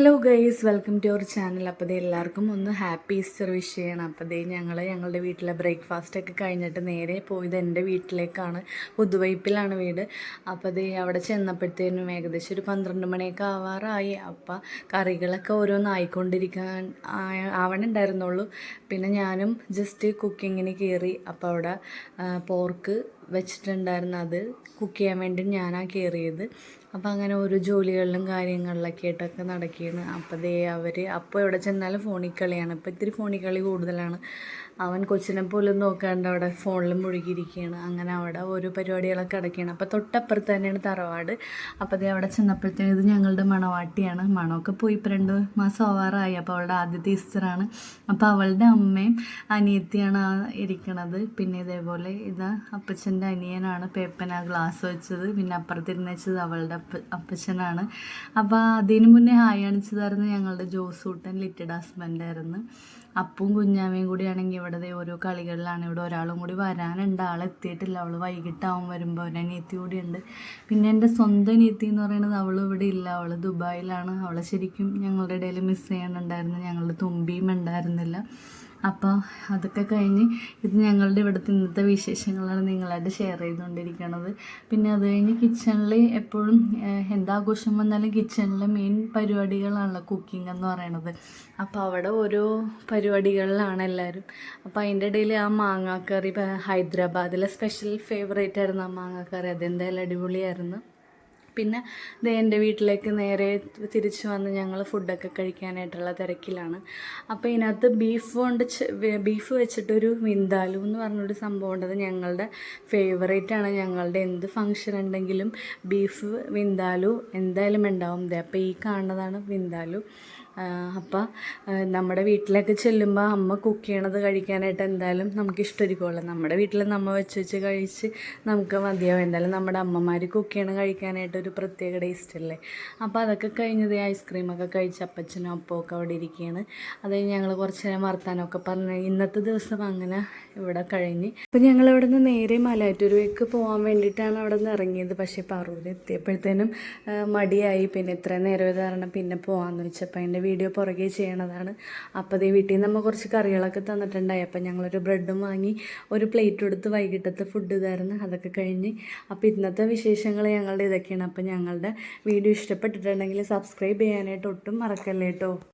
Hello guys welcome to our channel അപ്പോൾ ദേ എല്ലാവർക്കും ഒന്ന് ഹാപ്പി ഈസ്റ്റർ വിഷ് ചെയ്യണം. അപ്പോൾ ദേ ഞങ്ങൾ ഞങ്ങളുടെ വീട്ടിലെ ബ്രേക്ക്ഫാസ്റ്റ് ഒക്കെ കഴിഞ്ഞിട്ട് നേരെ പോയത് എന്റെ വീട്ടിലേക്കാണ്. പുതുവൈപ്പിലാണ് വീട്. അപ്പോൾ ദേ അവിടെ ചെന്നപ്പോഴത്തേനും ഏകദേശം ഒരു പന്ത്രണ്ട് മണിയൊക്കെ ആവാറായി. അപ്പോൾ കറികളൊക്കെ ഓരോന്ന് ആയിക്കൊണ്ടിരിക്കാൻ ആ- ആവണുണ്ടായിരുന്നുള്ളൂ. പിന്നെ ഞാനും ജസ്റ്റ് കുക്കിങ്ങിന് കയറി അപ്പോൾ അവിടെ പോർക്ക് വെച്ചിട്ടുണ്ടായിരുന്നു. അത് കുക്ക് ചെയ്യാൻ വേണ്ടി ഞാനാ കയറിയത് അപ്പോൾ അങ്ങനെ ഓരോ ജോലികളിലും കാര്യങ്ങളിലൊക്കെ ആയിട്ടൊക്കെ നടക്കുകയാണ് അപ്പോൾ ദേ അവർ അപ്പോൾ എവിടെ ചെന്നാലും ഫോണിൽ കളിയാണ്. ഇപ്പോൾ ഇത്തിരി ഫോണിൽ കളി കൂടുതലാണ്. അവൻ കൊച്ചിനെ പോലും നോക്കാണ്ട് അവിടെ ഫോണിൽ മുഴുകിയിരിക്കുകയാണ് അങ്ങനെ അവിടെ ഓരോ പരിപാടികളൊക്കെ അടക്കുകയാണ് അപ്പോൾ തൊട്ടപ്പുറത്ത് തന്നെയാണ് തറവാട്. അപ്പോൾ ദേ അവിടെ ചെന്നപ്പോഴത്തേക്കും ഇത് ഞങ്ങളുടെ മണവാട്ടിയാണ്. മണമൊക്കെ പോയി ഇപ്പോൾ രണ്ട് മാസം ആവാറായി. അപ്പോൾ അവളുടെ ആദ്യത്തെ ഈസ്റ്ററാണ് അപ്പോൾ അവളുടെ അമ്മയും അനിയത്തിയാണ് ഇരിക്കണത്. പിന്നെ ഇതേപോലെ ഇതാ അപ്പച്ചന്റെ അനിയനാണ് പേപ്പൻ ആ ഗ്ലാസ് വെച്ചത്. പിന്നെ അപ്പുറത്തിരുന്ന് വെച്ചത് അവളുടെ അപ്പ അപ്പച്ചനാണ്. അപ്പോൾ അതിന് മുന്നേ ഹായ് അണിച്ചതായിരുന്നു ഞങ്ങളുടെ ജോസൂട്ടൻ ലിറ്റഡ് ഹസ്ബൻഡായിരുന്നു. അപ്പും കുഞ്ഞാമയും കൂടി ആണെങ്കിൽ ഇവിടെ ഓരോ കളികളിലാണ്. ഇവിടെ ഒരാളും കൂടി വരാനുണ്ട്. ആൾ എത്തിയിട്ടില്ല. അവൾ വൈകിട്ടാവും വരുമ്പോൾ ഒരു അനിയത്തി കൂടി ഉണ്ട്. പിന്നെ എന്റെ സ്വന്തം അനിയത്തി എന്ന് പറയുന്നത് അവൾ ഇവിടെ ഇല്ല. അവൾ ദുബായിലാണ്. അവളെ ശരിക്കും ഞങ്ങളുടെ ഇടയിൽ മിസ് ചെയ്യാനുണ്ടായിരുന്നു. ഞങ്ങളുടെ തുമ്പിയും ഉണ്ടായിരുന്നില്ല. അപ്പോൾ അതൊക്കെ കഴിഞ്ഞ് ഇത് ഞങ്ങളുടെ ഇവിടുത്തെ ഇന്നത്തെ വിശേഷങ്ങളാണ് നിങ്ങളായിട്ട് ഷെയർ ചെയ്തുകൊണ്ടിരിക്കുന്നത് പിന്നെ അത് കഴിഞ്ഞ് കിച്ചണിൽ എപ്പോഴും എന്താഘോഷം വന്നാലും കിച്ചണിലെ മെയിൻ പരിപാടികളാണല്ലോ കുക്കിംഗ് എന്ന് പറയണത്. അപ്പോൾ അവിടെ ഓരോ പരിപാടികളിലാണ് എല്ലാവരും. അപ്പോൾ അതിന്റെ ഇടയിൽ ആ മാങ്ങാക്കറി ഹൈദരാബാദിലെ സ്പെഷ്യൽ ഫേവറേറ്റ് ആയിരുന്നു ആ മാങ്ങാക്കറി അതെന്തായാലും അടിപൊളിയായിരുന്നു. പിന്നെ ദേ എന്റെ വീട്ടിലേക്ക് നേരെ തിരിച്ചു വന്ന് ഞങ്ങൾ ഫുഡൊക്കെ കഴിക്കാനായിട്ടുള്ള തിരക്കിലാണ്. അപ്പോൾ ഇതിനകത്ത് ബീഫ് കൊണ്ട് ബീഫ് വെച്ചിട്ടൊരു വിന്താലു എന്ന് പറഞ്ഞൊരു സംഭവം ഉണ്ടത് ഞങ്ങളുടെ ഫേവറേറ്റ് ആണ്. ഞങ്ങളുടെ എന്ത് ഫങ്ഷൻ ഉണ്ടെങ്കിലും ബീഫ് വിന്താലു എന്തായാലും ഉണ്ടാവും. അപ്പോൾ ഈ കാണുന്നതാണ് വിന്താലു. അപ്പം നമ്മുടെ വീട്ടിലൊക്കെ ചെല്ലുമ്പോൾ അമ്മ കുക്ക് ചെയ്യണത് കഴിക്കാനായിട്ട് എന്തായാലും നമുക്ക് ഇഷ്ടമായിരിക്കുമല്ലോ നമ്മുടെ വീട്ടിൽ നമ്മ വെച്ച് വെച്ച് കഴിച്ച് നമുക്ക് മതിയാവും. എന്തായാലും നമ്മുടെ അമ്മമാർ കുക്ക് ചെയ്യണ കഴിക്കാനായിട്ട് പ്രത്യേക ടേസ്റ്റ് അല്ലേ? അപ്പോൾ അതൊക്കെ കഴിഞ്ഞത് ഐസ്ക്രീമൊക്കെ കഴിച്ച് അപ്പച്ചനും അപ്പമൊക്കെ അവിടെ ഇരിക്കുകയാണ് അത് ഞങ്ങൾ കുറച്ച് നേരം വർത്താനമൊക്കെ പറഞ്ഞ് ഇന്നത്തെ ദിവസം അങ്ങനെ ഇവിടെ കഴിഞ്ഞ്. അപ്പോൾ ഞങ്ങൾ ഇവിടെ നിന്ന് നേരെ മലയാറ്റൂരേക്ക് പോകാൻ വേണ്ടിയിട്ടാണ് അവിടെ നിന്ന് ഇറങ്ങിയത്. പക്ഷേ പറൂർ എത്തിയപ്പോഴത്തേനും മടിയായി. പിന്നെ ഇത്രയും നേരം കാരണം പിന്നെ പോകാമെന്ന് വെച്ചപ്പോൾ അതിന്റെ വീഡിയോ പുറകെ ചെയ്യണതാണ്. അപ്പോൾ അതേ വീട്ടിൽ നിന്ന് നമ്മൾ കുറച്ച് കറികളൊക്കെ തന്നിട്ടുണ്ടായി. അപ്പോൾ ഞങ്ങളൊരു ബ്രെഡും വാങ്ങി ഒരു പ്ലേറ്റ് എടുത്ത് വൈകിട്ടത്തെ ഫുഡ് ഇതായിരുന്നു. അതൊക്കെ കഴിഞ്ഞ്. അപ്പോൾ ഇന്നത്തെ വിശേഷങ്ങൾ ഞങ്ങളുടെ ഇതൊക്കെയാണ് അപ്പോൾ ഞങ്ങളുടെ വീഡിയോ ഇഷ്ടപ്പെട്ടിട്ടുണ്ടെങ്കിൽ സബ്സ്ക്രൈബ് ചെയ്യാനായിട്ട് ഒട്ടും മറക്കല്ലേ കേട്ടോ?